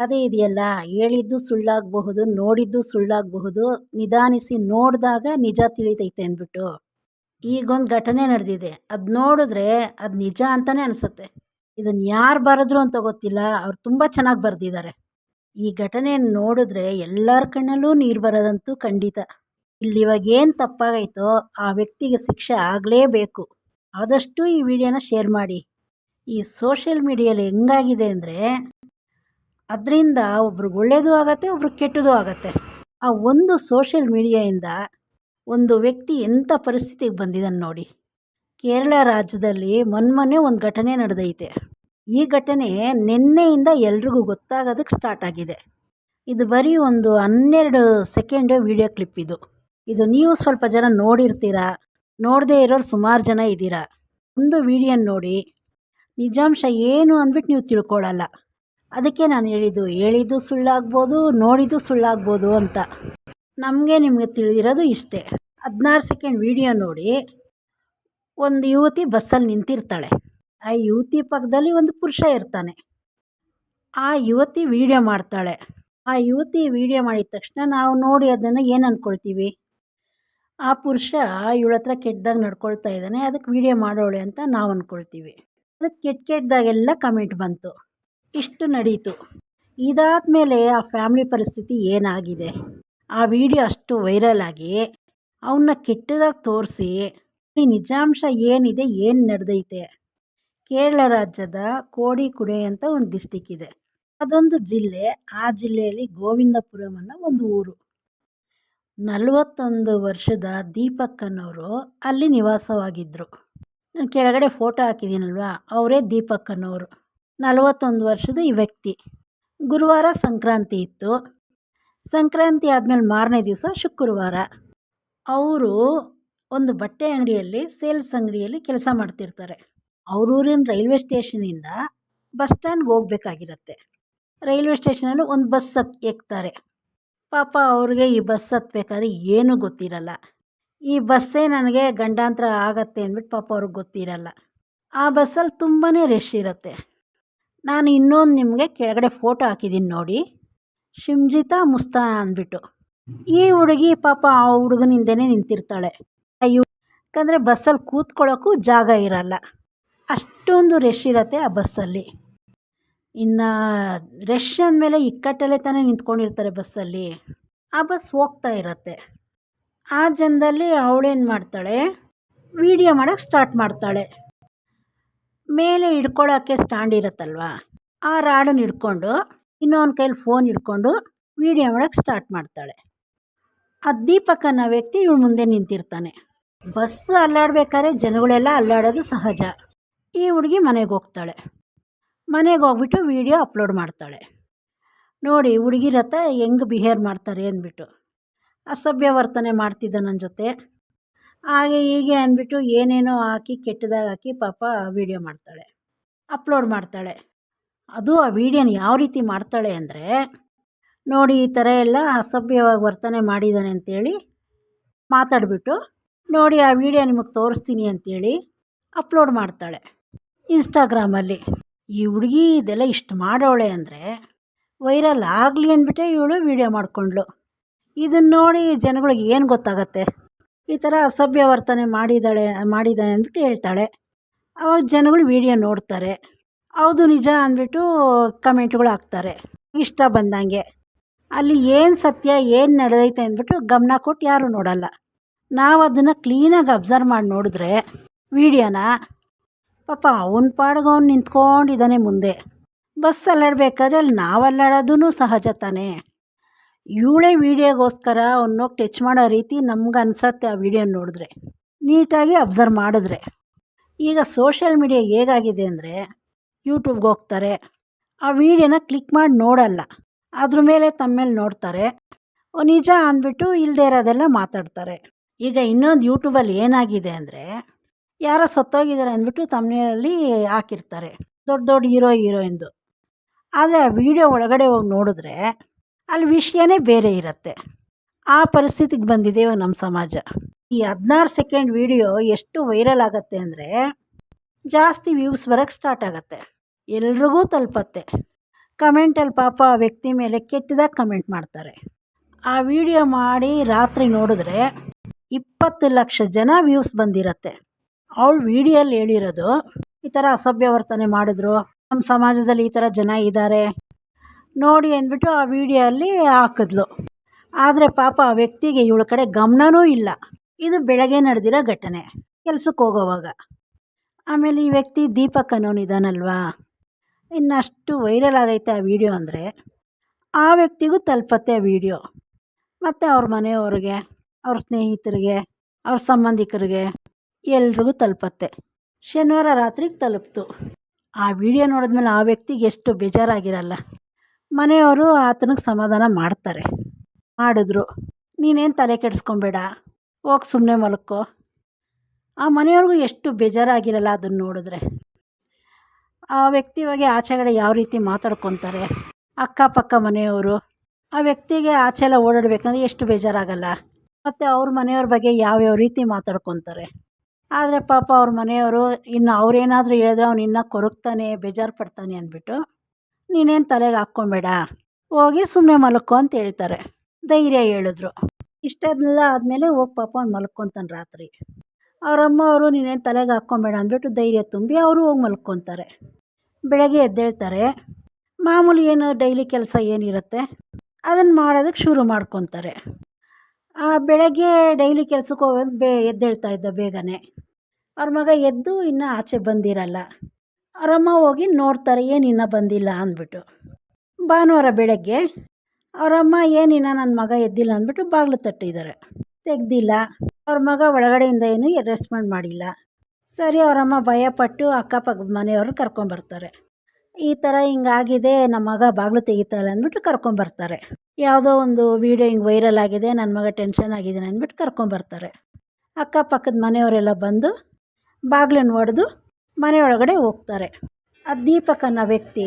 ಅದೇ ಇದೆಯಲ್ಲ, ಹೇಳಿದ್ದು ಸುಳ್ಳಾಗಬಹುದು, ನೋಡಿದ್ದು ಸುಳ್ಳಾಗಬಹುದು, ನಿಧಾನಿಸಿ ನೋಡಿದಾಗ ನಿಜ ತಿಳಿತೈತೆ ಅಂದ್ಬಿಟ್ಟು. ಈಗೊಂದು ಘಟನೆ ನಡೆದಿದೆ. ಅದು ನೋಡಿದ್ರೆ ಅದು ನಿಜ ಅಂತಲೇ ಅನಿಸುತ್ತೆ. ಇದನ್ನು ಯಾರು ಬರೆದ್ರು ಅಂತ ಗೊತ್ತಿಲ್ಲ, ಅವ್ರು ತುಂಬ ಚೆನ್ನಾಗಿ ಬರೆದಿದ್ದಾರೆ. ಈ ಘಟನೆಯನ್ನು ನೋಡಿದ್ರೆ ಎಲ್ಲರ ಕಣ್ಣಲ್ಲೂ ನೀರು ಬರೋದಂತೂ ಖಂಡಿತ. ಇಲ್ಲಿ ಇವಾಗ ಏನು ತಪ್ಪಾಗೈತೋ ಆ ವ್ಯಕ್ತಿಗೆ ಶಿಕ್ಷೆ ಆಗಲೇಬೇಕು. ಆದಷ್ಟು ಈ ವಿಡಿಯೋನ ಶೇರ್ ಮಾಡಿ. ಈ ಸೋಷಿಯಲ್ ಮೀಡಿಯಲ್ಲಿ ಹೆಂಗಾಗಿದೆ ಅಂದರೆ ಅದರಿಂದ ಒಬ್ರಿಗೆ ಒಳ್ಳೆಯದು ಆಗುತ್ತೆ, ಒಬ್ರಿಗೆ ಕೆಟ್ಟದೂ ಆಗುತ್ತೆ. ಆ ಒಂದು ಸೋಷಿಯಲ್ ಮೀಡಿಯಾಯಿಂದ ಒಂದು ವ್ಯಕ್ತಿ ಎಂಥ ಪರಿಸ್ಥಿತಿಗೆ ಬಂದಿದ್ದಾನೆ ನೋಡಿ. ಕೇರಳ ರಾಜ್ಯದಲ್ಲಿ ಮೊನ್ಮೊನ್ನೆ ಒಂದು ಘಟನೆ ನಡೆದೈತೆ. ಈ ಘಟನೆ ನಿನ್ನೆಯಿಂದ ಎಲ್ರಿಗೂ ಗೊತ್ತಾಗೋದಕ್ಕೆ ಸ್ಟಾರ್ಟ್ ಆಗಿದೆ. ಇದು ಬರೀ ಒಂದು ಹನ್ನೆರಡು ಸೆಕೆಂಡ್ ವಿಡಿಯೋ ಕ್ಲಿಪ್ ಇದು. ಇದು ನೀವು ಸ್ವಲ್ಪ ಜನ ನೋಡಿರ್ತೀರಾ? ನೋಡದೇ ಇರೋರು ಸುಮಾರು ಜನ ಇದ್ದೀರಾ ಒಂದು ವಿಡಿಯೋ ನೋಡಿ. ನಿಜಾಂಶ ಏನು ಅಂದ್ಬಿಟ್ಟು ನೀವು ತಿಳ್ಕೊಳ್ಳಲ್ಲ ಅದಕ್ಕೆ ನಾನು ಹೇಳಿದ್ದು ಹೇಳಿದ್ದು ಸುಳ್ಳಾಗ್ಬೋದು, ನೋಡಿದ್ದು ಸುಳ್ಳಾಗ್ಬೋದು ಅಂತ. ನಮಗೆ ನಿಮಗೆ ತಿಳಿದಿರೋದು ಇಷ್ಟೇ. ಹದಿನಾರು ಸೆಕೆಂಡ್ ವಿಡಿಯೋ ನೋಡಿ, ಒಂದು ಯುವತಿ ಬಸ್ಸಲ್ಲಿ ನಿಂತಿರ್ತಾಳೆ. ಆ ಯುವತಿ ಪಕ್ಕದಲ್ಲಿ ಒಂದು ಪುರುಷ ಇರ್ತಾನೆ. ಆ ಯುವತಿ ವಿಡಿಯೋ ಮಾಡ್ತಾಳೆ. ಆ ಯುವತಿ ವಿಡಿಯೋ ಮಾಡಿದ ತಕ್ಷಣ ನಾವು ನೋಡಿ ಅದನ್ನು ಏನು ಅಂದ್ಕೊಳ್ತೀವಿ ಆ ಪುರುಷ ಇವಳ ಹತ್ರ ಕೆಟ್ಟದಾಗ ನಡ್ಕೊಳ್ತಾ ಇದ್ದಾನೆ, ಅದಕ್ಕೆ ವಿಡಿಯೋ ಮಾಡೋಳೆ ಅಂತ ನಾವು ಅಂದ್ಕೊಳ್ತೀವಿ ಅದಕ್ಕೆ ಕೆಟ್ಟ ಕೆಟ್ಟದಾಗೆಲ್ಲ ಕಮೆಂಟ್ ಬಂತು. ಇಷ್ಟು ನಡೀತು. ಇದಾದಮೇಲೆ ಆ ಫ್ಯಾಮ್ಲಿ ಪರಿಸ್ಥಿತಿ ಏನಾಗಿದೆ? ಆ ವಿಡಿಯೋ ಅಷ್ಟು ವೈರಲ್ ಆಗಿ ಅವನ್ನ ಕೆಟ್ಟದಾಗಿ ತೋರಿಸಿ ನಿಜಾಂಶ ಏನಿದೆ, ಏನು ನಡೆದೈತೆ? ಕೇರಳ ರಾಜ್ಯದ ಕೋಡಿಕುಡೆ ಅಂತ ಒಂದು ಡಿಸ್ಟಿಕ್ ಇದೆ. ಅದೊಂದು ಜಿಲ್ಲೆ, ಆ ಜಿಲ್ಲೆಯಲ್ಲಿ ಗೋವಿಂದಪುರಂ ಅನ್ನೋ ಒಂದು ಊರು. ನಲವತ್ತೊಂದು ವರ್ಷದ ದೀಪಕ್ ಅನ್ನೋರು ಅಲ್ಲಿ ನಿವಾಸವಾಗಿದ್ದರು ನಾನು ಕೆಳಗಡೆ ಫೋಟೋ ಹಾಕಿದ್ದೀನಲ್ವಾ? ಅವರೇ ದೀಪಕ್ ಅನ್ನೋರು ನಲವತ್ತೊಂದು ವರ್ಷದ ಈ ವ್ಯಕ್ತಿ. ಗುರುವಾರ ಸಂಕ್ರಾಂತಿ ಇತ್ತು. ಸಂಕ್ರಾಂತಿ ಆದಮೇಲೆ ಮಾರನೇ ದಿವಸ ಶುಕ್ರವಾರ. ಅವರು ಒಂದು ಬಟ್ಟೆ ಅಂಗಡಿಯಲ್ಲಿ, ಸೇಲ್ಸ್ ಅಂಗಡಿಯಲ್ಲಿ ಕೆಲಸ ಮಾಡ್ತಿರ್ತಾರೆ. ಅವರೂರಿನ ರೈಲ್ವೆ ಸ್ಟೇಷನಿಂದ ಬಸ್ ಸ್ಟ್ಯಾಂಡ್ಗೆ ಹೋಗ್ಬೇಕಾಗಿರತ್ತೆ. ರೈಲ್ವೆ ಸ್ಟೇಷನಲ್ಲಿ ಒಂದು ಬಸ್ ಹತ್ ಎಕ್ತಾರೆ. ಪಾಪ ಅವ್ರಿಗೆ ಈ ಬಸ್ ಹತ್ಬೇಕಾದ್ರೆ ಏನೂ ಗೊತ್ತಿರಲ್ಲ. ಈ ಬಸ್ಸೇ ನನಗೆ ಗಂಡಾಂತರ ಆಗತ್ತೆ ಅಂದ್ಬಿಟ್ಟು ಪಾಪ ಅವ್ರಿಗೆ ಗೊತ್ತಿರಲ್ಲ. ಆ ಬಸ್ಸಲ್ಲಿ ತುಂಬಾ ರಶ್ ಇರುತ್ತೆ. ನಾನು ಇನ್ನೊಂದು ನಿಮಗೆ ಕೆಳಗಡೆ ಫೋಟೋ ಹಾಕಿದ್ದೀನಿ ನೋಡಿ. ಶಿಮ್ಜಿತಾ ಮುಸ್ತಾನ ಅಂದ್ಬಿಟ್ಟು. ಈ ಹುಡುಗಿ ಪಾಪ ಆ ಹುಡುಗನಿಂದನೇ ನಿಂತಿರ್ತಾಳೆ. ಅಯ್ಯೋ, ಯಾಕಂದರೆ ಬಸ್ಸಲ್ಲಿ ಕೂತ್ಕೊಳ್ಳೋಕ್ಕೂ ಜಾಗ ಇರಲ್ಲ. ಅಷ್ಟೊಂದು ರಶ್ ಇರುತ್ತೆ ಆ ಬಸ್ಸಲ್ಲಿ. ಇನ್ನು ರಶ್ ಅಂದಮೇಲೆ ಇಕ್ಕಟ್ಟಲ್ಲೇ ತಾನೇ ನಿಂತ್ಕೊಂಡಿರ್ತಾರೆ ಬಸ್ಸಲ್ಲಿ. ಆ ಬಸ್ ಹೋಗ್ತಾ ಇರತ್ತೆ. ಆ ಜನದಲ್ಲಿ ಅವಳೇನು ಮಾಡ್ತಾಳೆ? ವೀಡಿಯೋ ಮಾಡೋಕ್ಕೆ ಸ್ಟಾರ್ಟ್ ಮಾಡ್ತಾಳೆ. ಮೇಲೆ ಹಿಡ್ಕೊಳ್ಳೋಕ್ಕೆ ಸ್ಟ್ಯಾಂಡ್ ಇರುತ್ತಲ್ವ? ಆ ರಾಡನ್ನು ಹಿಡ್ಕೊಂಡು ಇನ್ನೊಂದು ಕೈಲಿ ಫೋನ್ ಹಿಡ್ಕೊಂಡು ವೀಡಿಯೋ ಮಾಡೋಕ್ಕೆ ಸ್ಟಾರ್ಟ್ ಮಾಡ್ತಾಳೆ. ಆ ದೀಪಕ್ ಅನ್ನೋ ವ್ಯಕ್ತಿ ಇವಳು ಮುಂದೆ ನಿಂತಿರ್ತಾನೆ. ಬಸ್ ಅಲ್ಲಾಡ್ಬೇಕಾದ್ರೆ ಜನಗಳೆಲ್ಲ ಅಲ್ಲಾಡೋದು ಸಹಜ. ಈ ಹುಡುಗಿ ಮನೆಗೆ ಹೋಗ್ತಾಳೆ. ಮನೆಗೆ ಹೋಗ್ಬಿಟ್ಟು ವೀಡಿಯೋ ಅಪ್ಲೋಡ್ ಮಾಡ್ತಾಳೆ. ನೋಡಿ ಹುಡುಗಿರತ್ತ ಹೆಂಗೆ ಬಿಹೇವ್ ಮಾಡ್ತಾರೆ ಅಂದ್ಬಿಟ್ಟು. ಅಸಭ್ಯ ವರ್ತನೆ ಮಾಡ್ತಿದ್ದ ನನ್ನ ಜೊತೆ. ಹಾಗೆ ಹೀಗೆ ಅಂದ್ಬಿಟ್ಟು ಏನೇನೋ ಹಾಕಿ ಕೆಟ್ಟದಾಗಿ ಹಾಕಿ ಪಾಪ ವೀಡಿಯೋ ಮಾಡ್ತಾಳೆ. ಅಪ್ಲೋಡ್ ಮಾಡ್ತಾಳೆ. ಅದು ಆ ವೀಡಿಯೋನ ಯಾವ ರೀತಿ ಮಾಡ್ತಾಳೆ ಅಂದರೆ, ನೋಡಿ ಈ ಥರ ಎಲ್ಲ ಅಸಭ್ಯವಾಗಿ ವರ್ತನೆ ಮಾಡಿದ್ದಾನೆ ಅಂತೇಳಿ ಮಾತಾಡಿಬಿಟ್ಟು, ನೋಡಿ ಆ ವಿಡಿಯೋ ನಿಮಗೆ ತೋರಿಸ್ತೀನಿ ಅಂತೇಳಿ ಅಪ್ಲೋಡ್ ಮಾಡ್ತಾಳೆ. ಇನ್ಸ್ಟಾಗ್ರಾಮಲ್ಲಿ ಈ ಹುಡುಗಿ ಇದೆಲ್ಲ ಇಷ್ಟು ಮಾಡೋಳೆ ಅಂದರೆ ವೈರಲ್ ಆಗಲಿ ಅಂದ್ಬಿಟ್ಟೆ ಇವಳು ವೀಡಿಯೋ ಮಾಡಿಕೊಂಡ್ಳು. ಇದನ್ನು ನೋಡಿ ಜನಗಳಿಗೆ ಏನು ಗೊತ್ತಾಗತ್ತೆ? ಈ ಥರ ಅಸಭ್ಯ ವರ್ತನೆ ಮಾಡಿದ್ದಾಳೆ ಮಾಡಿದ್ದಾನೆ ಅಂದ್ಬಿಟ್ಟು ಹೇಳ್ತಾಳೆ. ಅವಾಗ ಜನಗಳು ವೀಡಿಯೋ ನೋಡ್ತಾರೆ. ಹೌದು ನಿಜ ಅಂದ್ಬಿಟ್ಟು ಕಮೆಂಟ್ಗಳು ಹಾಕ್ತಾರೆ. ಇಷ್ಟ ಬಂದಂಗೆ. ಅಲ್ಲಿ ಏನು ಸತ್ಯ, ಏನು ನಡೆದೈತೆ ಅಂದ್ಬಿಟ್ಟು ಗಮನ ಕೊಟ್ಟು ಯಾರೂ ನೋಡಲ್ಲ. ನಾವು ಅದನ್ನು ಕ್ಲೀನಾಗಿ ಅಬ್ಸರ್ವ್ ಮಾಡಿ ನೋಡಿದ್ರೆ ವೀಡಿಯೋನ ಪಾಪ ಅವನ ಪಾಡ್ಗೆ ಅವ್ನು ನಿಂತ್ಕೊಂಡಿದ್ದಾನೆ ಮುಂದೆ. ಬಸ್ ಅಲ್ಲಾಡಬೇಕಾದ್ರೆ ಅಲ್ಲಿ ನಾವು ಅಲ್ಲಾಡೋದೂ ಸಹಜ ತಾನೇ. ಇವಳೇ ವೀಡಿಯೋಗೋಸ್ಕರ ಅವನ್ನೋಗಿ ಟಚ್ ಮಾಡೋ ರೀತಿ ನಮ್ಗೆ ಅನ್ಸತ್ತೆ ಆ ವಿಡಿಯೋ ನೋಡಿದ್ರೆ. ನೀಟಾಗಿ ಅಬ್ಸರ್ವ್ ಮಾಡಿದ್ರೆ. ಈಗ ಸೋಷಿಯಲ್ ಮೀಡಿಯಾ ಹೇಗಾಗಿದೆ ಅಂದರೆ ಯೂಟ್ಯೂಬ್ಗೆ ಹೋಗ್ತಾರೆ, ಆ ವಿಡಿಯೋನ ಕ್ಲಿಕ್ ಮಾಡಿ ನೋಡಲ್ಲ. ಅದ್ರ ಮೇಲೆ ತಮ್ಮ ಮೇಲೆ ನೋಡ್ತಾರೆ ನಿಜ ಅಂದ್ಬಿಟ್ಟು ಇಲ್ಲದೆ ಇರೋದೆಲ್ಲ ಮಾತಾಡ್ತಾರೆ. ಈಗ ಇನ್ನೊಂದು ಯೂಟ್ಯೂಬಲ್ಲಿ ಏನಾಗಿದೆ ಅಂದರೆ ಯಾರೋ ಸತ್ತೋಗಿದ್ದಾರೆ ಅಂದ್ಬಿಟ್ಟು ತಮ್ಮಲ್ಲಿ ಹಾಕಿರ್ತಾರೆ, ದೊಡ್ಡ ದೊಡ್ಡ ಹೀರೋ ಹೀರೋಯಿಂದು ಆದರೆ ಆ ವಿಡಿಯೋ ಒಳಗಡೆ ಹೋಗಿ ನೋಡಿದ್ರೆ ಅಲ್ಲಿ ವಿಷಯನೇ ಬೇರೆ ಇರುತ್ತೆ. ಆ ಪರಿಸ್ಥಿತಿಗೆ ಬಂದಿದೆ ನಮ್ಮ ಸಮಾಜ. ಈ ಹದಿನಾರು ಸೆಕೆಂಡ್ ವಿಡಿಯೋ ಎಷ್ಟು ವೈರಲ್ ಆಗುತ್ತೆ ಅಂದರೆ ಜಾಸ್ತಿ ವ್ಯೂಸ್ ಬರೋಕ್ಕೆ ಸ್ಟಾರ್ಟ್ ಆಗುತ್ತೆ. ಎಲ್ರಿಗೂ ತಲುಪತ್ತೆ. ಕಮೆಂಟಲ್ಲಿ ಪಾಪ ಆ ವ್ಯಕ್ತಿ ಮೇಲೆ ಕೆಟ್ಟದಾಗ ಕಮೆಂಟ್ ಮಾಡ್ತಾರೆ. ಆ ವಿಡಿಯೋ ಮಾಡಿ ರಾತ್ರಿ ನೋಡಿದ್ರೆ ಇಪ್ಪತ್ತು ಲಕ್ಷ ಜನ ವ್ಯೂಸ್ ಬಂದಿರತ್ತೆ. ಅವಳು ವಿಡಿಯೋಲ್ಲಿ ಹೇಳಿರೋದು, ಈ ಥರ ಅಸಭ್ಯ ವರ್ತನೆ ಮಾಡಿದ್ರು. ನಮ್ಮ ಸಮಾಜದಲ್ಲಿ ಈ ಥರ ಜನ ಇದ್ದಾರೆ ನೋಡಿ ಅಂದ್ಬಿಟ್ಟು ಆ ವಿಡಿಯೋಲ್ಲಿ ಹಾಕಿದ್ಲು. ಆದರೆ ಪಾಪ ಆ ವ್ಯಕ್ತಿಗೆ ಇವಳ ಕಡೆ ಗಮನವೂ ಇಲ್ಲ. ಇದು ಬೆಳಗ್ಗೆ ನಡೆದಿರೋ ಘಟನೆ, ಕೆಲಸಕ್ಕೆ ಹೋಗೋವಾಗ. ಆಮೇಲೆ ಈ ವ್ಯಕ್ತಿ ದೀಪಕ್ ಅನ್ನೋನಿದಾನಲ್ವಾ ಇನ್ನಷ್ಟು ವೈರಲ್ ಆಗೈತೆ ಆ ವಿಡಿಯೋ ಅಂದರೆ, ಆ ವ್ಯಕ್ತಿಗೂ ತಲುಪತ್ತೆ ಆ ವಿಡಿಯೋ. ಮತ್ತು ಅವ್ರ ಮನೆಯವ್ರಿಗೆ, ಅವ್ರ ಸ್ನೇಹಿತರಿಗೆ, ಅವ್ರ ಸಂಬಂಧಿಕರಿಗೆ ಎಲ್ರಿಗೂ ತಲುಪತ್ತೆ. ಶನಿವಾರ ರಾತ್ರಿಗೆ ತಲುಪ್ತು. ಆ ವಿಡಿಯೋ ನೋಡಿದ್ಮೇಲೆ ಆ ವ್ಯಕ್ತಿಗೆ ಎಷ್ಟು ಬೇಜಾರಾಗಿರಲ್ಲ. ಮನೆಯವರು ಆತನಿಗೆ ಸಮಾಧಾನ ಮಾಡ್ತಾರೆ. ಮಾಡಿದ್ರು. ನೀನೇನು ತಲೆ ಕೆಡಿಸ್ಕೊಬೇಡ? ಹೋಗಿ ಸುಮ್ಮನೆ ಮಲ್ಕೋ. ಆ ಮನೆಯವ್ರಿಗೂ ಎಷ್ಟು ಬೇಜಾರಾಗಿರಲ್ಲ ಅದನ್ನು ನೋಡಿದ್ರೆ. ಆ ವ್ಯಕ್ತಿ ಬಗ್ಗೆ ಆಚೆಗಡೆ ಯಾವ ರೀತಿ ಮಾತಾಡ್ಕೊತಾರೆ? ಅಕ್ಕಪಕ್ಕ ಮನೆಯವರು. ಆ ವ್ಯಕ್ತಿಗೆ ಆಚೆ ಎಲ್ಲ ಓಡಾಡಬೇಕಂದ್ರೆ ಎಷ್ಟು ಬೇಜಾರಾಗಲ್ಲ. ಮತ್ತು ಅವ್ರ ಮನೆಯವ್ರ ಬಗ್ಗೆ ಯಾವ್ಯಾವ ರೀತಿ ಮಾತಾಡ್ಕೊತಾರೆ? ಆದರೆ ಪಾಪ ಅವ್ರ ಮನೆಯವರು ಇನ್ನು ಅವ್ರೇನಾದರೂ ಹೇಳಿದ್ರೆ ಅವ್ನು ಇನ್ನೂ ಕೊರಗ್ತಾನೆ, ಬೇಜಾರು ಪಡ್ತಾನೆ ಅಂದ್ಬಿಟ್ಟು ನೀನೇನು ತಲೆಗೆ ಹಾಕ್ಕೊಬೇಡ? ಹೋಗಿ ಸುಮ್ಮನೆ ಮಲ್ಕೋ ಅಂತ ಹೇಳ್ತಾರೆ. ಧೈರ್ಯ ಹೇಳಿದ್ರು. ಇಷ್ಟೆಲ್ಲ ಆದಮೇಲೆ ಹೋಗಿ ಪಾಪ ಅವ್ನು ಮಲ್ಕೊತಾನೆ ರಾತ್ರಿ. ಅವರಮ್ಮ ಅವರು, ನೀನೇನು ತಲೆಗೆ ಹಾಕ್ಕೊಬೇಡ ಅಂದ್ಬಿಟ್ಟು ಧೈರ್ಯ ತುಂಬಿ ಅವರು ಹೋಗಿ ಮಲ್ಕೊತಾರೆ. ಬೆಳಗ್ಗೆ ಎದ್ದೇಳ್ತಾರೆ. ಮಾಮೂಲಿ ಏನು ಡೈಲಿ ಕೆಲಸ ಏನಿರುತ್ತೆ? ಅದನ್ನು ಮಾಡೋದಕ್ಕೆ ಶುರು ಮಾಡ್ಕೊತಾರೆ. ಬೆಳಗ್ಗೆ ಡೈಲಿ ಕೆಲಸಕ್ಕೆ ಹೋಗೋದು ಬೇ, ಎದ್ದೇಳ್ತಾ ಇದ್ದ ಬೇಗನೆ. ಅವ್ರ ಮಗ ಎದ್ದು ಇನ್ನೂ ಆಚೆ ಬಂದಿರಲ್ಲ. ಅವರಮ್ಮ ಹೋಗಿ ನೋಡ್ತಾರೆ, ಏನು ಇನ್ನೂ ಬಂದಿಲ್ಲ ಅಂದ್ಬಿಟ್ಟು. ಭಾನುವಾರ ಬೆಳಗ್ಗೆ, ಅವರಮ್ಮ ಏನಿನ್ನ ನನ್ನ ಮಗ ಎದ್ದಿಲ್ಲ ಅಂದ್ಬಿಟ್ಟು ಬಾಗಿಲು ತಟ್ಟಿದ್ದಾರೆ. ತೆಗ್ದಿಲ್ಲ. ಅವ್ರ ಮಗ ಒಳಗಡೆಯಿಂದ ಏನು ರೆಸ್ಪಾಂಡ್ ಮಾಡಿಲ್ಲ. ಸರಿ, ಅವರಮ್ಮ ಭಯಪಟ್ಟು ಅಕ್ಕಪಕ್ಕ ಮನೆಯವರು ಕರ್ಕೊಂಬರ್ತಾರೆ ಈ ಥರ ಹಿಂಗಾಗಿದೆ ನಮ್ಮ ಮಗ ಬಾಗಿಲು ತೆಗಿತಾಯಿಲ್ಲ ಅಂದ್ಬಿಟ್ಟು ಕರ್ಕೊಂಬರ್ತಾರೆ ಯಾವುದೋ ಒಂದು ವೀಡಿಯೋ ಹಿಂಗೆ ವೈರಲ್ ಆಗಿದೆ ನನ್ನ ಮಗ ಟೆನ್ಷನ್ ಆಗಿದ್ದಾನೆ ಅಂದ್ಬಿಟ್ಟು ಕರ್ಕೊಂಬರ್ತಾರೆ ಅಕ್ಕಪಕ್ಕದ ಮನೆಯವರೆಲ್ಲ ಬಂದು ಬಾಗಿಲನ್ನು ಒಡೆದು ಮನೆಯೊಳಗಡೆ ಹೋಗ್ತಾರೆ. ಆ ದೀಪಕ್ ಅನ್ನೋ ವ್ಯಕ್ತಿ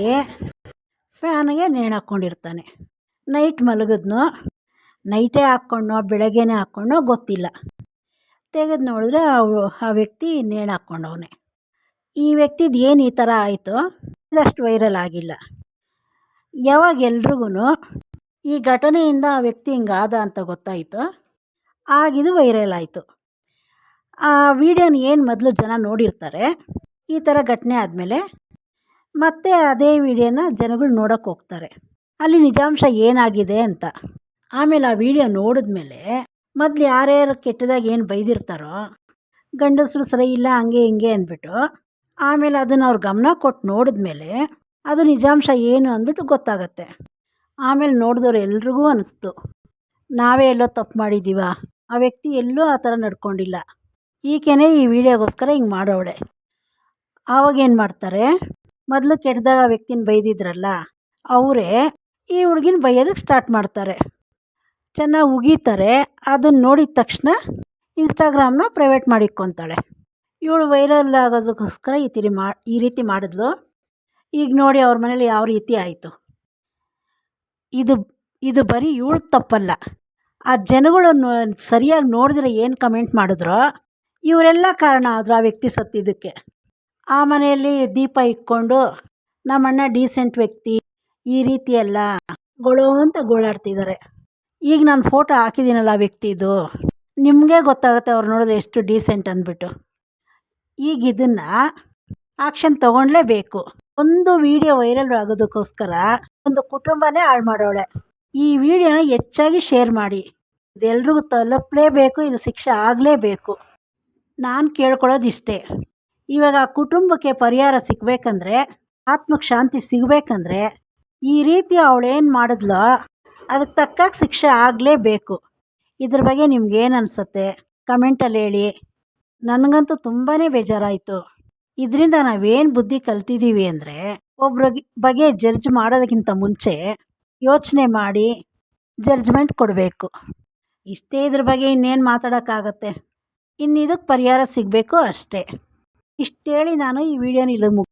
ಫ್ಯಾನ್ಗೆ ನೇಣು ಹಾಕ್ಕೊಂಡಿರ್ತಾನೆ. ನೈಟ್ ಮಲಗಿದ್ನೋ, ನೈಟೇ ಹಾಕ್ಕೊಂಡೋ ಬೆಳಗ್ಗೆನೇ ಹಾಕ್ಕೊಂಡೋ ಗೊತ್ತಿಲ್ಲ. ತೆಗೆದು ನೋಡಿದ್ರೆ ಅವು, ಆ ವ್ಯಕ್ತಿ ನೇಣು ಹಾಕ್ಕೊಂಡವನೆ. ಈ ವ್ಯಕ್ತಿದು ಏನು ಈ ಥರ ಆಯಿತು, ಇದಷ್ಟು ವೈರಲ್ ಆಗಿಲ್ಲ. ಯಾವಾಗ ಎಲ್ರಿಗೂ ಈ ಘಟನೆಯಿಂದ ಆ ವ್ಯಕ್ತಿ ಹಿಂಗಾದ ಅಂತ ಗೊತ್ತಾಯಿತು, ಆಗಿದು ವೈರಲ್ ಆಯಿತು. ಆ ವಿಡಿಯೋನ ಏನು ಮೊದಲು ಜನ ನೋಡಿರ್ತಾರೆ ಈ ಥರ ಘಟನೆ ಆದಮೇಲೆ ಮತ್ತೆ ಅದೇ ವಿಡಿಯೋನ ಜನಗಳು ನೋಡೋಕೆ ಹೋಗ್ತಾರೆ. ಅಲ್ಲಿ ನಿಜಾಂಶ ಏನಾಗಿದೆ ಅಂತ. ಆಮೇಲೆ ಆ ವಿಡಿಯೋ ನೋಡಿದ್ಮೇಲೆ ಮೊದಲು ಯಾರ್ಯಾರು ಕೆಟ್ಟದಾಗ ಏನು ಬೈದಿರ್ತಾರೋ, ಗಂಡಸರು ಸರಿ ಇಲ್ಲ, ಹಂಗೆ ಹಿಂಗೆ ಅಂದ್ಬಿಟ್ಟು ಆಮೇಲೆ ಅದನ್ನು ಅವ್ರು ಗಮನ ಕೊಟ್ಟು ನೋಡಿದ್ಮೇಲೆ ಅದು ನಿಜಾಂಶ ಏನು ಅಂದ್ಬಿಟ್ಟು ಗೊತ್ತಾಗತ್ತೆ. ಆಮೇಲೆ ನೋಡಿದವ್ರು ಎಲ್ರಿಗೂ ಅನಿಸ್ತು, ನಾವೇ ಎಲ್ಲೋ ತಪ್ಪು ಮಾಡಿದ್ದೀವ ಆ ವ್ಯಕ್ತಿ ಎಲ್ಲೂ ಆ ಥರ ನಡ್ಕೊಂಡಿಲ್ಲ. ಈಕೆನೇ ಈ ವಿಡಿಯೋಗೋಸ್ಕರ ಹಿಂಗೆ ಮಾಡೋಳೆ ಆವಾಗ ಏನು ಮಾಡ್ತಾರೆ? ಮೊದಲು ಕೆಟ್ಟದಾಗ ಆ ವ್ಯಕ್ತಿನ ಬೈದಿದ್ರಲ್ಲ, ಅವರೇ ಈ ಹುಡುಗಿನ ಬೈಯೋದಕ್ಕೆ ಸ್ಟಾರ್ಟ್ ಮಾಡ್ತಾರೆ. ಚೆನ್ನಾಗಿ ಉಗೀತಾರೆ ಅದನ್ನು ನೋಡಿದ ತಕ್ಷಣ ಇನ್ಸ್ಟಾಗ್ರಾಮ್ನ ಪ್ರೈವೇಟ್ ಮಾಡಿಕ್ಕೊತಾಳೆ ಇವಳು ವೈರಲ್ ಆಗೋದಕ್ಕೋಸ್ಕರ ಈ ತಿರಿ ಮಾ, ಈ ರೀತಿ ಮಾಡಿದ್ಲು. ಈಗ ನೋಡಿ ಅವ್ರ ಮನೇಲಿ ಯಾವ ರೀತಿ ಆಯಿತು. ಇದು ಇದು ಬರೀ ಇವಳು ತಪ್ಪಲ್ಲ. ಆ ಜನಗಳು ಸರಿಯಾಗಿ ನೋಡಿದ್ರೆ ಏನು ಕಮೆಂಟ್ ಮಾಡಿದ್ರೋ, ಇವರೆಲ್ಲ ಕಾರಣ ಆದರು ಆ ವ್ಯಕ್ತಿ ಸತ್ತಿದ್ದಕ್ಕೆ. ಆ ಮನೆಯಲ್ಲಿ ದೀಪ ಇಟ್ಕೊಂಡು, ನಮ್ಮಣ್ಣ ಡೀಸೆಂಟ್ ವ್ಯಕ್ತಿ, ಈ ರೀತಿ ಎಲ್ಲ ಗೊಳೋ ಅಂತ ಗೋಳಾಡ್ತಿದ್ದಾರೆ. ಈಗ ನಾನು ಫೋಟೋ ಹಾಕಿದ್ದೀನಲ್ಲ ಆ ವ್ಯಕ್ತಿದು. ನಿಮಗೆ ಗೊತ್ತಾಗುತ್ತೆ ಅವ್ರು ನೋಡಿದ್ರೆ ಎಷ್ಟು ಡೀಸೆಂಟ್ ಅಂದ್ಬಿಟ್ಟು. ಈಗ ಇದನ್ನು ಆಕ್ಷನ್ ತೊಗೊಳ್ಲೇಬೇಕು ಒಂದು ವಿಡಿಯೋ ವೈರಲ್ ಆಗೋದಕ್ಕೋಸ್ಕರ ಒಂದು ಕುಟುಂಬನೇ ಹಾಳು ಮಾಡೋಳೆ. ಈ ವಿಡಿಯೋನ ಹೆಚ್ಚಾಗಿ ಶೇರ್ ಮಾಡಿ. ಇದೆಲ್ರಿಗೂ ತಲುಪಲೇಬೇಕು, ಇದು ಶಿಕ್ಷೆ ಆಗಲೇಬೇಕು. ನಾನು ಕೇಳ್ಕೊಳ್ಳೋದು ಇಷ್ಟೇ ಇವಾಗ ಕುಟುಂಬಕ್ಕೆ ಪರಿಹಾರ ಸಿಗಬೇಕಂದ್ರೆ ಆತ್ಮಕ್ಕೆ ಶಾಂತಿ ಸಿಗಬೇಕಂದ್ರೆ, ಈ ರೀತಿ ಅವಳೇನು ಮಾಡಿದ್ಲೋ, ಅದಕ್ಕೆ ತಕ್ಕ ಶಿಕ್ಷೆ ಆಗಲೇಬೇಕು. ಇದ್ರ ಬಗ್ಗೆ ನಿಮ್ಗೇನು ಅನಿಸುತ್ತೆ? ಕಮೆಂಟಲ್ಲಿ ಹೇಳಿ. ನನಗಂತೂ ತುಂಬಾ ಬೇಜಾರಾಯಿತು. ಇದರಿಂದ ನಾವೇನು ಬುದ್ಧಿ ಕಲ್ತಿದ್ದೀವಿ ಅಂದರೆ ಒಬ್ಬರ ಬಗ್ಗೆ ಜಡ್ಜ್ ಮಾಡೋದಕ್ಕಿಂತ ಮುಂಚೆ ಯೋಚನೆ ಮಾಡಿ ಜಡ್ಜ್ಮೆಂಟ್ ಕೊಡಬೇಕು. ಇಷ್ಟೇ ಇದ್ರ ಬಗ್ಗೆ ಇನ್ನೇನು ಮಾತಾಡೋಕ್ಕಾಗತ್ತೆ? ಇನ್ನು ಇದಕ್ಕೆ ಪರಿಹಾರ ಸಿಗಬೇಕು ಅಷ್ಟೇ. ಇಷ್ಟು ಹೇಳಿ ನಾನು ಈ ವಿಡಿಯೋನ ಇಲ್ಲಿಗೆ ಮುಗ್